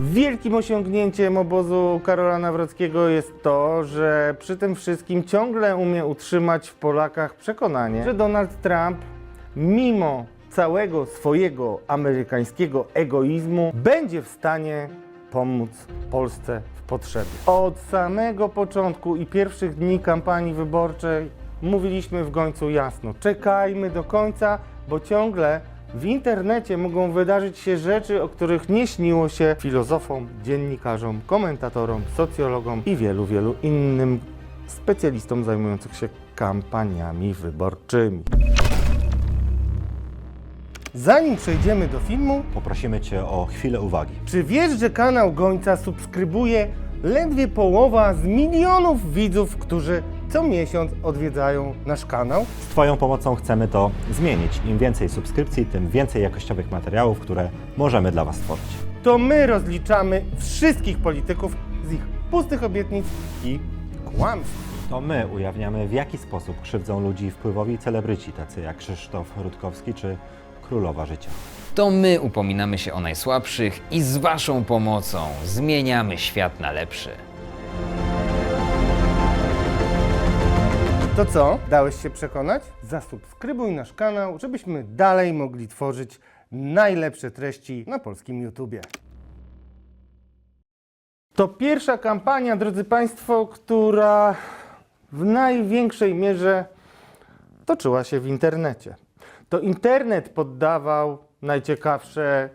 Wielkim osiągnięciem obozu Karola Nawrockiego jest to, że przy tym wszystkim ciągle umie utrzymać w Polakach przekonanie, że Donald Trump, mimo całego swojego amerykańskiego egoizmu, będzie w stanie pomóc Polsce w potrzebie. Od samego początku i pierwszych dni kampanii wyborczej mówiliśmy w końcu jasno: czekajmy do końca, bo ciągle w internecie mogą wydarzyć się rzeczy, o których nie śniło się filozofom, dziennikarzom, komentatorom, socjologom i wielu, wielu innym specjalistom zajmujących się kampaniami wyborczymi. Zanim przejdziemy do filmu, Poprosimy Cię o chwilę uwagi. czy wiesz, że kanał Gońca subskrybuje ledwie połowa z milionów widzów, którzy co miesiąc odwiedzają nasz kanał? Z Twoją pomocą chcemy to zmienić. Im więcej subskrypcji, tym więcej jakościowych materiałów, które możemy dla Was stworzyć. To my rozliczamy wszystkich polityków z ich pustych obietnic i kłamstw. To my ujawniamy, w jaki sposób krzywdzą ludzi wpływowi celebryci, tacy jak Krzysztof Rutkowski czy Królowa Życia. To my upominamy się o najsłabszych i z Waszą pomocą zmieniamy świat na lepszy. To co? Dałeś się przekonać? Zasubskrybuj nasz kanał, żebyśmy dalej mogli tworzyć najlepsze treści na polskim YouTubie. To pierwsza kampania, drodzy Państwo, która w największej mierze toczyła się w internecie. To internet poddawał najciekawsze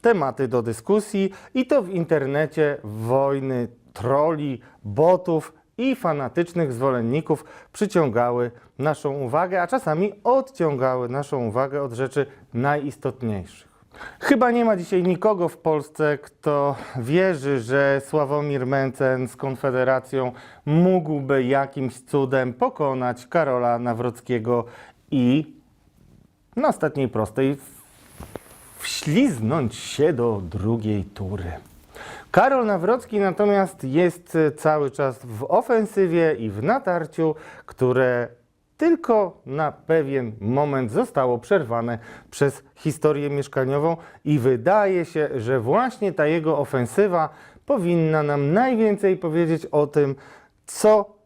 tematy do dyskusji i to w internecie wojny troli, botów i fanatycznych zwolenników przyciągały naszą uwagę, a czasami odciągały naszą uwagę od rzeczy najistotniejszych. Chyba nie ma dzisiaj nikogo w Polsce, kto wierzy, że Sławomir Mencen z Konfederacją mógłby jakimś cudem pokonać Karola Nawrockiego i na ostatniej prostej wśliznąć się do drugiej tury. Karol Nawrocki natomiast jest e, cały czas w ofensywie i w natarciu, które tylko na pewien moment zostało przerwane przez historię mieszkaniową i wydaje się, że właśnie ta jego ofensywa powinna nam najwięcej powiedzieć o tym, co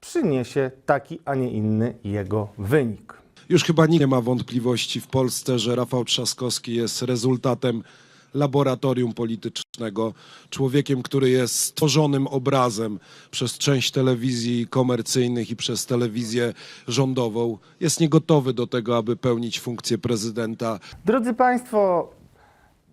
przyniesie taki, a nie inny jego wynik. Już chyba nikt nie ma wątpliwości w Polsce, że Rafał Trzaskowski jest rezultatem laboratorium politycznego, człowiekiem, który jest stworzonym obrazem przez część telewizji komercyjnych i przez telewizję rządową. Jest niegotowy do tego, aby pełnić funkcję prezydenta. Drodzy Państwo,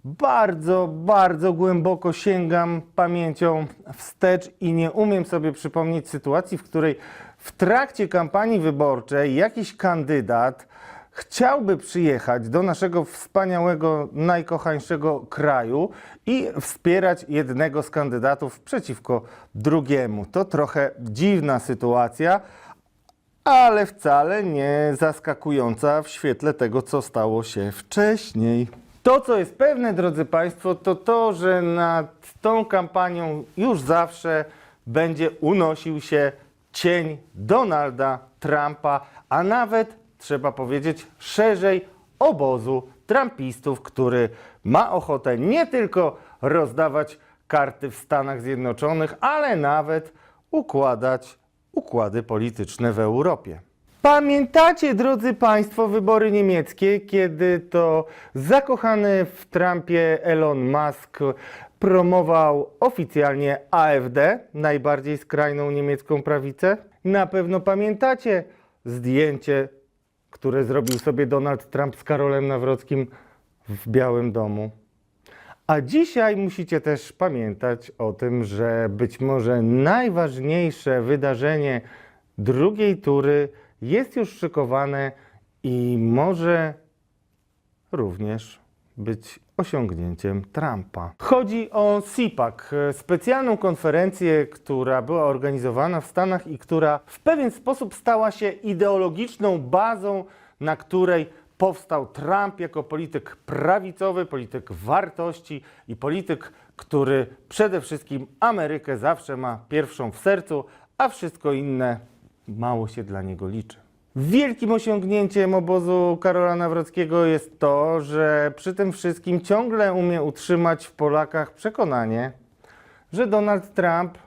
bardzo, bardzo głęboko sięgam pamięcią wstecz i nie umiem sobie przypomnieć sytuacji, w której w trakcie kampanii wyborczej jakiś kandydat chciałby przyjechać do naszego wspaniałego, najkochańszego kraju i wspierać jednego z kandydatów przeciwko drugiemu. To trochę dziwna sytuacja, ale wcale nie zaskakująca w świetle tego, co stało się wcześniej. To, co jest pewne, drodzy Państwo, to to, że nad tą kampanią już zawsze będzie unosił się cień Donalda Trumpa, a nawet, trzeba powiedzieć, szerzej obozu trumpistów, który ma ochotę nie tylko rozdawać karty w Stanach Zjednoczonych, ale nawet układać układy polityczne w Europie. Pamiętacie, drodzy Państwo, wybory niemieckie, kiedy to zakochany w Trumpie Elon Musk promował oficjalnie AfD, najbardziej skrajną niemiecką prawicę? Na pewno pamiętacie zdjęcie, które zrobił sobie Donald Trump z Karolem Nawrockim w Białym Domu. A dzisiaj musicie też pamiętać o tym, że być może najważniejsze wydarzenie drugiej tury jest już szykowane i może również być osiągnięciem Trumpa. Chodzi o CPAC, e, specjalną konferencję, która była organizowana w Stanach i która w pewien sposób stała się ideologiczną bazą, na której powstał Trump jako polityk prawicowy, polityk wartości i polityk, który przede wszystkim Amerykę zawsze ma pierwszą w sercu, a wszystko inne mało się dla niego liczy. Wielkim osiągnięciem obozu Karola Nawrockiego jest to, że przy tym wszystkim ciągle umie utrzymać w Polakach przekonanie, że Donald Trump,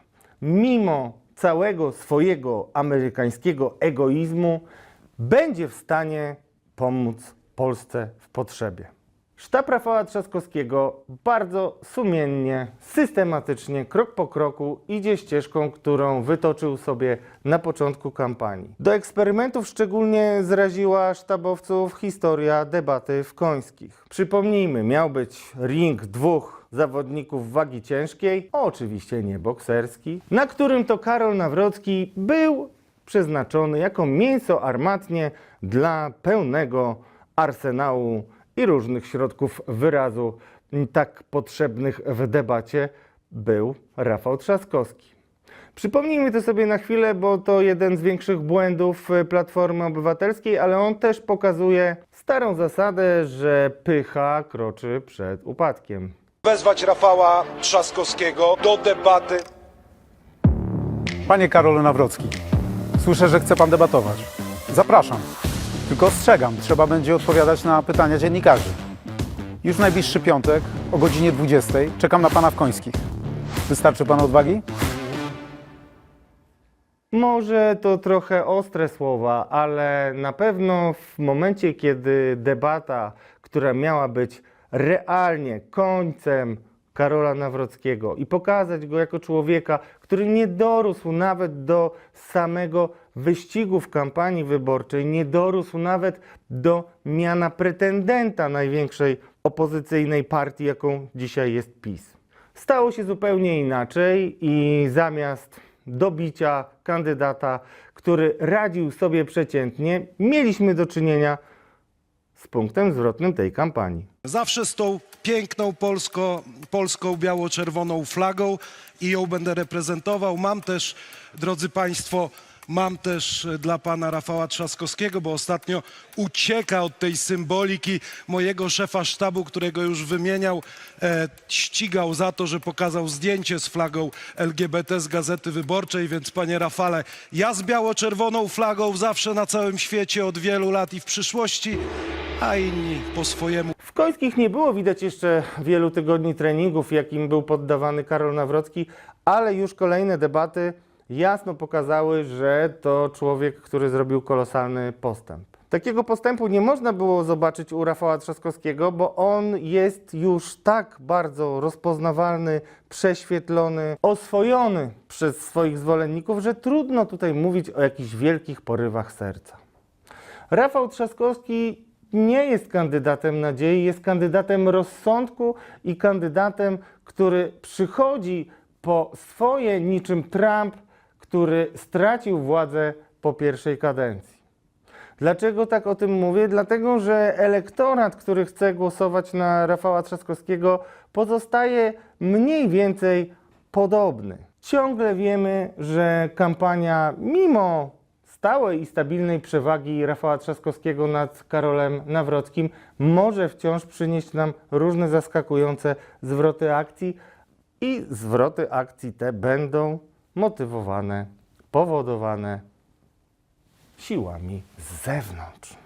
mimo całego swojego amerykańskiego egoizmu, będzie w stanie pomóc Polsce w potrzebie. Sztab Rafała Trzaskowskiego bardzo sumiennie, systematycznie, krok po kroku idzie ścieżką, którą wytoczył sobie na początku kampanii. Do eksperymentów szczególnie zraziła sztabowców historia debaty w Końskich. Przypomnijmy, miał być ring dwóch zawodników wagi ciężkiej, oczywiście nie bokserski, na którym to Karol Nawrocki był przeznaczony jako mięso armatnie dla pełnego arsenału i różnych środków wyrazu tak potrzebnych w debacie był Rafał Trzaskowski. Przypomnijmy to sobie na chwilę, bo to jeden z większych błędów e, Platformy Obywatelskiej, ale on też pokazuje starą zasadę, że pycha kroczy przed upadkiem. wezwać Rafała Trzaskowskiego do debaty. Panie Karolu Nawrocki, słyszę, że chce pan debatować. Zapraszam. Tylko ostrzegam, trzeba będzie odpowiadać na pytania dziennikarzy. Już w najbliższy piątek o godzinie 20 czekam na pana w Końskich. Wystarczy panu odwagi? Może to trochę ostre słowa, ale na pewno w momencie, kiedy debata, która miała być realnie końcem Karola Nawrockiego i pokazać go jako człowieka, który nie dorósł nawet do samego wyścigu w kampanii wyborczej, nie dorósł nawet do miana pretendenta największej opozycyjnej partii, jaką dzisiaj jest PiS. Stało się zupełnie inaczej i zamiast dobicia kandydata, który radził sobie przeciętnie, mieliśmy do czynienia z punktem zwrotnym tej kampanii. Zawsze z tą piękną polsko, polską biało-czerwoną flagą i ją będę reprezentował. Mam też, drodzy Państwo, mam też e, dla pana Rafała Trzaskowskiego, bo ostatnio ucieka od tej symboliki mojego szefa sztabu, którego już wymieniał, e, ścigał za to, że pokazał zdjęcie z flagą LGBT z Gazety Wyborczej, więc panie Rafale, ja z biało-czerwoną flagą zawsze na całym świecie od wielu lat i w przyszłości, a inni po swojemu. W Końskich nie było widać jeszcze wielu tygodni treningów, jakim był poddawany Karol Nawrocki, ale już kolejne debaty jasno pokazały, że to człowiek, który zrobił kolosalny postęp. Takiego postępu nie można było zobaczyć u Rafała Trzaskowskiego, bo on jest już tak bardzo rozpoznawalny, prześwietlony, oswojony przez swoich zwolenników, że trudno tutaj mówić o jakichś wielkich porywach serca. Rafał Trzaskowski nie jest kandydatem nadziei, jest kandydatem rozsądku i kandydatem, który przychodzi po swoje niczym Trump, który stracił władzę po pierwszej kadencji. Dlaczego tak o tym mówię? Dlatego, że elektorat, który chce głosować na Rafała Trzaskowskiego, pozostaje mniej więcej podobny. Ciągle wiemy, że kampania, mimo stałej i stabilnej przewagi Rafała Trzaskowskiego nad Karolem Nawrockim, może wciąż przynieść nam różne zaskakujące zwroty akcji i zwroty akcji te będą motywowane, powodowane siłami z zewnątrz.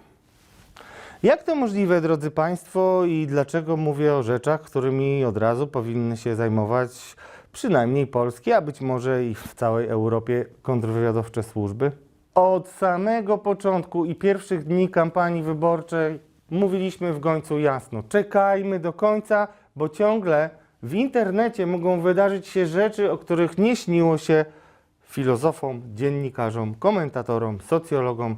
Jak to możliwe, drodzy Państwo, i dlaczego mówię o rzeczach, którymi od razu powinny się zajmować przynajmniej polskie, a być może i w całej Europie kontrwywiadowcze służby? Od samego początku i pierwszych dni kampanii wyborczej mówiliśmy w końcu jasno: czekajmy do końca, bo ciągle w internecie mogą wydarzyć się rzeczy, o których nie śniło się filozofom, dziennikarzom, komentatorom, socjologom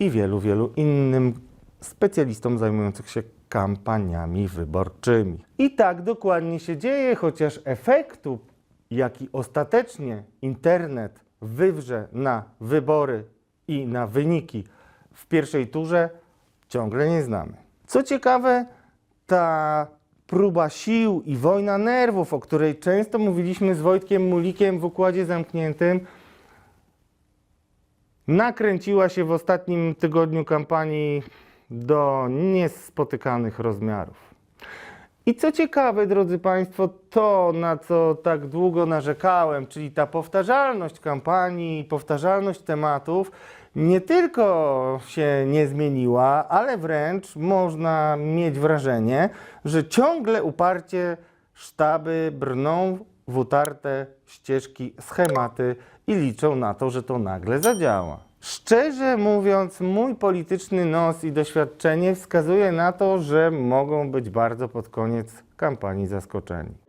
i wielu, wielu innym specjalistom zajmujących się kampaniami wyborczymi. I tak dokładnie się dzieje, chociaż efektu, jaki ostatecznie internet wywrze na wybory i na wyniki w pierwszej turze, ciągle nie znamy. Co ciekawe, ta próba sił i wojna nerwów, o której często mówiliśmy z Wojtkiem Mulikiem w układzie zamkniętym, nakręciła się w ostatnim tygodniu kampanii do niespotykanych rozmiarów. I co ciekawe, drodzy Państwo, to na co tak długo narzekałem, czyli ta powtarzalność kampanii, powtarzalność tematów, nie tylko się nie zmieniła, ale wręcz można mieć wrażenie, że ciągle uparcie sztaby brną w utarte ścieżki, schematy i liczą na to, że to nagle zadziała. Szczerze mówiąc, mój polityczny nos i doświadczenie wskazuje na to, że mogą być bardzo pod koniec kampanii zaskoczeni.